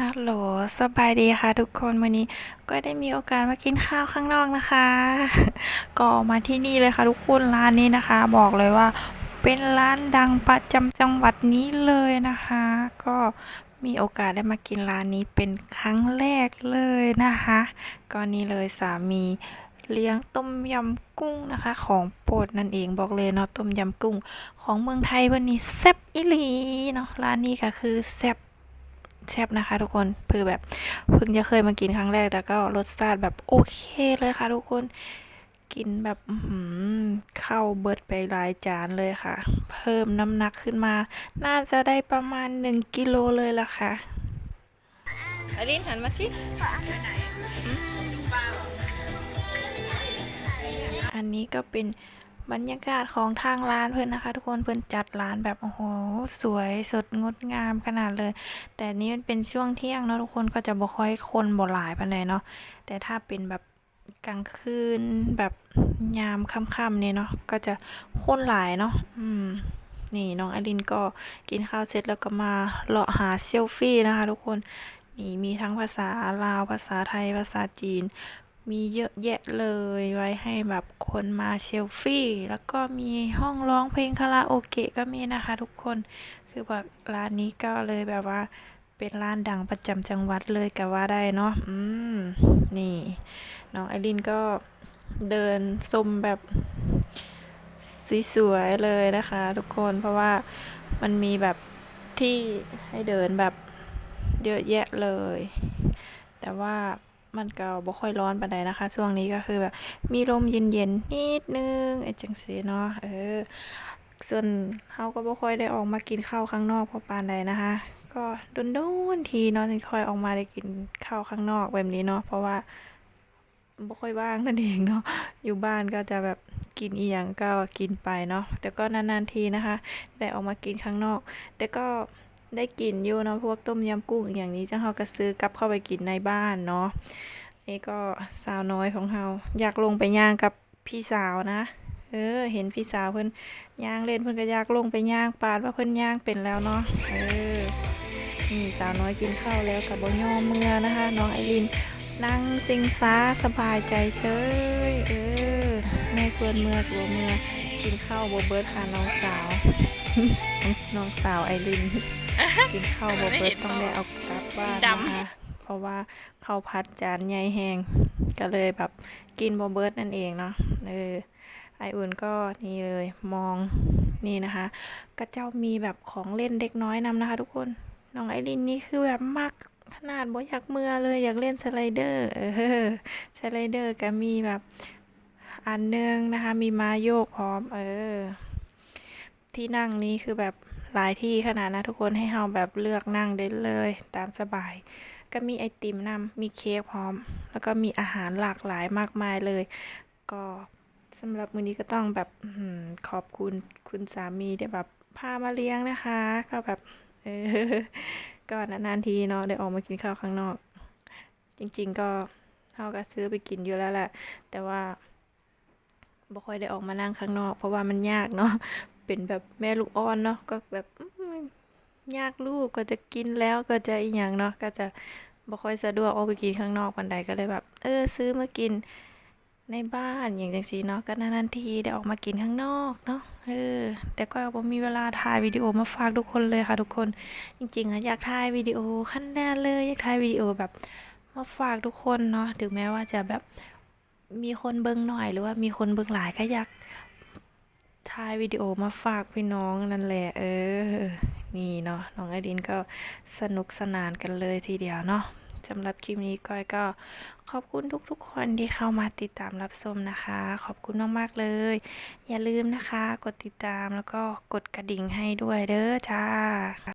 ฮัลโหล สบายดีค่ะทุกคน วันนี้ก็ได้มีโอกาสมากินข้าวข้างนอกนะคะ ก็มาที่นี่เลยค่ะทุกคน ร้านนี้นะคะ บอกเลยว่า เป็นร้านดังประจำจังหวัดนี้เลยนะคะ ก็มีโอกาสได้มากินร้านนี้เป็นครั้งแรกเลยนะคะ ก็นี่เลยสามีเลี้ยงต้มยำกุ้งนะคะ ของโปรดนั่นเองบอกเลยเนาะต้มยำกุ้ง ของเมืองไทยวันนี้แซ่บอีหลีเนาะร้านนี้ก็คือแซ่บ แซ่บนะคะทุกคนคือแบบเพิ่งจะเคยมากินครั้งแรก แต่ก็รสชาติแบบโอเคเลยค่ะทุกคนกินแบบอื้อหือเข้าเบิดไปหลายจานเลยค่ะ เพิ่มน้ำหนักขึ้นมา น่าจะได้ประมาณ 1กิโลเลยล่ะค่ะอลินหันมาสิอันนี้ก็เป็น บรรยากาศของทางร้านเพื่อนนะคะ ทุกคนเพื่อนจัดร้านแบบโอ้โหสวยสดงดงามขนาดเลย แต่นี่มันเป็นช่วงเที่ยงเนาะทุกคนก็จะบ่ค่อยคนบ่หลายปานใดเนาะแต่ถ้าเป็นแบบกลางคืนแบบยามค่ำๆเนี่ยเนาะก็จะคนหลายเนาะอืมนี่น้องอลินก็กินข้าวเสร็จแล้วก็มาเลาะหาเซลฟี่นะคะ ทุกคนนี่มีทั้งภาษาลาวภาษาไทยภาษาจีน มีเยอะแยะเลยไว้ให้แบบคนมาเซลฟี่ แล้วก็มีห้องร้องเพลงคาราโอเกะก็มีนะคะทุกคนคือแบบร้านนี้ก็เลยแบบว่า เป็นร้านดังประจำจังหวัดเลยก็ว่าได้เนาะอืมนี่น้องไอรินก็เดินชมแบบสวยๆเลยนะคะ ทุกคนเพราะว่ามันมีแบบที่ให้เดินแบบเยอะแยะเลย แต่ว่า มันก็บ่ค่อยร้อนปานใดนะคะ ช่วงนี้ก็คือแบบมีลมเย็นๆนิดนึงไอ้จังซี่เนาะเออ ส่วนเฮาก็บ่ค่อยได้ออกมากินข้าวข้างนอกเพราะปานใดนะคะ ก็โดนๆทีเนาะถึงค่อยออกมาได้กินข้าวข้างนอกแบบนี้เนาะเพราะว่าบ่ค่อยว่างนั่นเองเนาะอยู่บ้านก็จะแบบกินอีหยังก็กินไปเนาะแต่ก็นานๆทีนะคะ ได้ออกมากินข้างนอก แต่ก็ ได้กินอยู่เนาะพวกต้มยำกุ้งอย่างนี้จังเฮาก็ซื้อกลับเข้าไปกินในบ้านเนาะนี่ก็สาวน้อยของเฮาอยากลงไปย่างกับพี่สาวนะ เออ เห็นพี่สาวเพิ่นย่างเล่นเพิ่นก็อยากลงไปย่างปาดว่าเพิ่นย่างเป็นแล้วเนาะเออนี่สาวน้อยกินข้าวแล้วกับบ่ยอมเมื่อนะคะ น้องไอรินนั่งจิงซาสบายใจเฉยเออแม่ชวนเมื่อตัวเมื่อ กินข้าวบ่เบิดค่ะน้องสาว น้องสาวไอริน กินข้าวบ่เบิดต้องได้เอากลับบ้านนะคะเพราะว่าข้าวผัดจานใหญ่แห้งก็เลยแบบกินบ่เบิดนั่นเองเนาะเออไออุ่นก็นี่เลยมองนี่นะคะก็เจ้ามีแบบของเล่นเด็กน้อยนำนะคะ ทุกคนน้องไอรินนี่คือแบบมักขนาดบ่อยากเมื่อเลยอยากเล่นสไลเดอร์เออสไลเดอร์ก็มีแบบ อันนึงนะคะ มีม้าโยกพร้อม เออ ที่นั่งนี้คือแบบหลายที่ขนาดนะทุกคนให้เฮาแบบเลือกนั่งได้เลย ตามสบาย ก็มีไอติมนำมีเค้กพร้อม แล้วก็มีอาหารหลากหลายมากมายเลย ก็สำหรับมื้อนี้ก็ต้องแบบขอบคุณคุณสามีได้แบบพามาเลี้ยงนะคะ ก็แบบเออก็นานๆทีเนาะได้ออกมากินข้าวข้างนอก จริง ๆ ก็เฮาก็ซื้อไปกินอยู่แล้วแหละแต่ว่า บ่ค่อยได้ออกมานั่งข้างนอก เพราะว่ามันยากเนาะเป็นแบบแม่ลูกอ่อนเนาะก็แบบยากลูกก็จะกินแล้วก็จะอีหยังเนาะก็จะบ่ค่อยสะดวกออกไปกินข้างนอกปานใดก็เลยแบบ เออ ซื้อมากินในบ้านอย่างจังซี่เนาะก็นานๆทีได้ออกมากินข้างนอกเนาะเออแต่ก็บ่มีเวลาถ่ายวิดีโอมาฝากทุกคนเลยค่ะทุกคนจริงๆอะอยากถ่ายวิดีโอขั้นแรกเลยอยากถ่ายวิดีโอแบบมาฝากทุกคนเนาะถึงแม้ว่าจะแบบ มีคนเบิ่งหน่อยหรือว่ามีคนเบิ่งหลายก็อยากถ่ายวิดีโอมาฝากพี่น้องนั่นแหละ เออ นี่เนาะน้องไอดินก็สนุกสนานกันเลยทีเดียวเนาะสำหรับคลิปนี้ก้อยก็ขอบคุณทุกๆ คนที่เข้ามาติดตามรับชมนะคะ ขอบคุณมากๆเลย อย่าลืมนะคะ กดติดตามแล้วก็กดกระดิ่งให้ด้วยเด้อจ้า